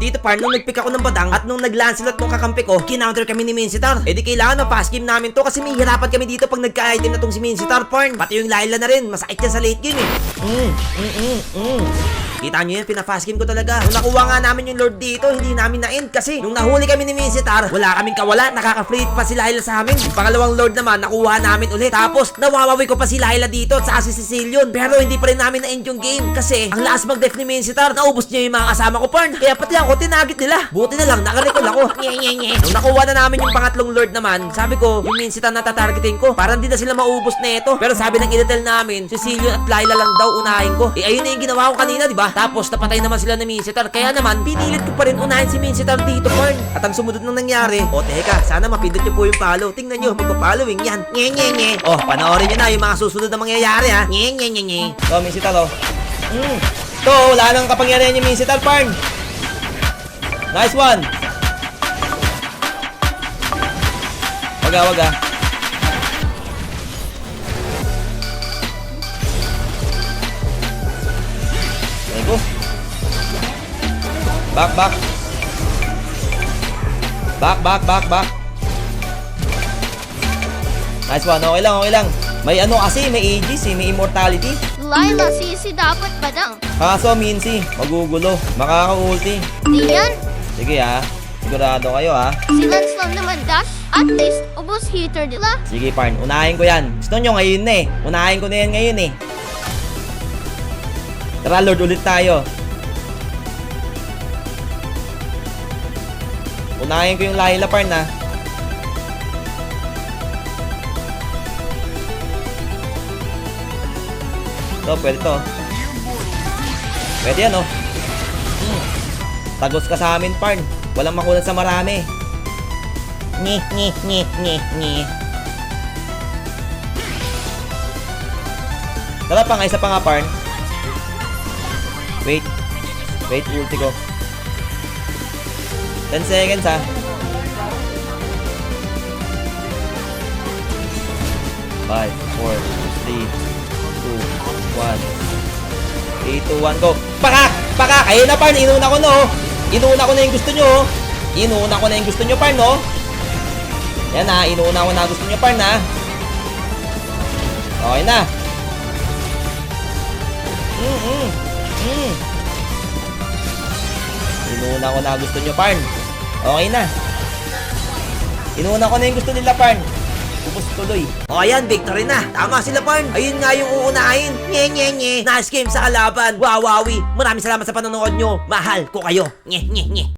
dito par, nung nagpick ako ng badang at nung nag-lancelot nung kakampi ko, kinounter kami ni Minsitar. Eh di kailangan na fast game namin to kasi may hirapan kami dito pag nagka-item na tong si Minsitar par. Pati yung Layla na rin, masakit yan sa late game eh. Mm, mm, mm, mm. Kita nyo yan, pinafast game ko talaga. Nung nakuha nga namin yung Lord dito, hindi namin na-end kasi nung nahuli kami ni Minsitar, wala kaming kawala, nakaka-free pa si Laila sa amin. Yung Pangalawang Lord naman, nakuha namin ulit. Tapos, nawawawi ko pa si Laila dito at saka si Cecilion. Pero hindi pa rin namin na-end yung game kasi ang last mag-def ni Minsitar, naubos niya yung mga kasama ko, Parn. Kaya pati ako, tinagit nila. Buti na lang, nakarecall ako. Nung nakuha na namin yung pangatlong Lord naman, sabi ko, yung Minsitar na tatargetin ko, parang di na sila maubos na ito. Pero sabi ng inatel namin, Cecilion at Laila lang daw unahin ko. Eh ayun na yung ginawa ko kanina, di ba? Tapos napatay naman sila ni Minsitar. Kaya naman, pinilit ko pa rin unahin si Minsitar dito, Parn. At ang sumunod nang nangyari, o teka, sana mapindot nyo po yung follow. Tingnan nyo, magpa-following yan. Nye, nye, nye. Oh, panoorin nyo na yung mga susunod na mangyayari, ha? Nye, nye, nye, nye. Oh, Minsitar, oh. Mm. To, wala nang kapangyarihan yung Minsitar, Parn. Nice one. Waga, waga. Back, back. Back, back, back, back. Nice one. Okay lang, okay lang. May ano kasi, may aegis eh, may immortality. Laila, sisi dapat badang. Kaso, Mincy, magugulo. Makaka-ulti. Di yan. Sige ha. Sigurado kayo ha. Si Lance lang naman dash. At least, ubos heater nila. Sige, Parn. Unahin ko yan. Gusto nyo ngayon eh. Unahin ko na yan ngayon eh. Tara, Lord, ulit tayo. Unahin ko yung Laila, Parn ha. Ito, pwede to. Pwede yan, oh. Hmm. Tagos ka sa amin, Parn. Walang makulat sa marami. Ngi, ngi, ngi, ngi, ngi. Tara pa nga, isa pa nga, Parn. Wait. Wait, ulti ko. 10 seconds, ha. Five, four, three, two, one. 3, 2, 1, go. Pakak! Pakak! Ayun na, Parn. Inuna ko, no. Inuna ko na yung gusto nyo. oh. Inuna ko na yung gusto nyo, Parn, no. Yan na, inuuna ko na gusto nyo, Parn, ha. Okay na. Mm, mm. Inuuna ko na gusto nyo, Parn. Okay na. Inuuna ko na yung gusto nila, Parn. Upos tuloy. O ayan, victory na. Tama sila, Parn. Ayun nga yung uunahin. Nye, nye, nye. Nice game sa kalaban. Wawawi. Maraming salamat sa panonood nyo. Mahal ko kayo. Nye, nye, nye.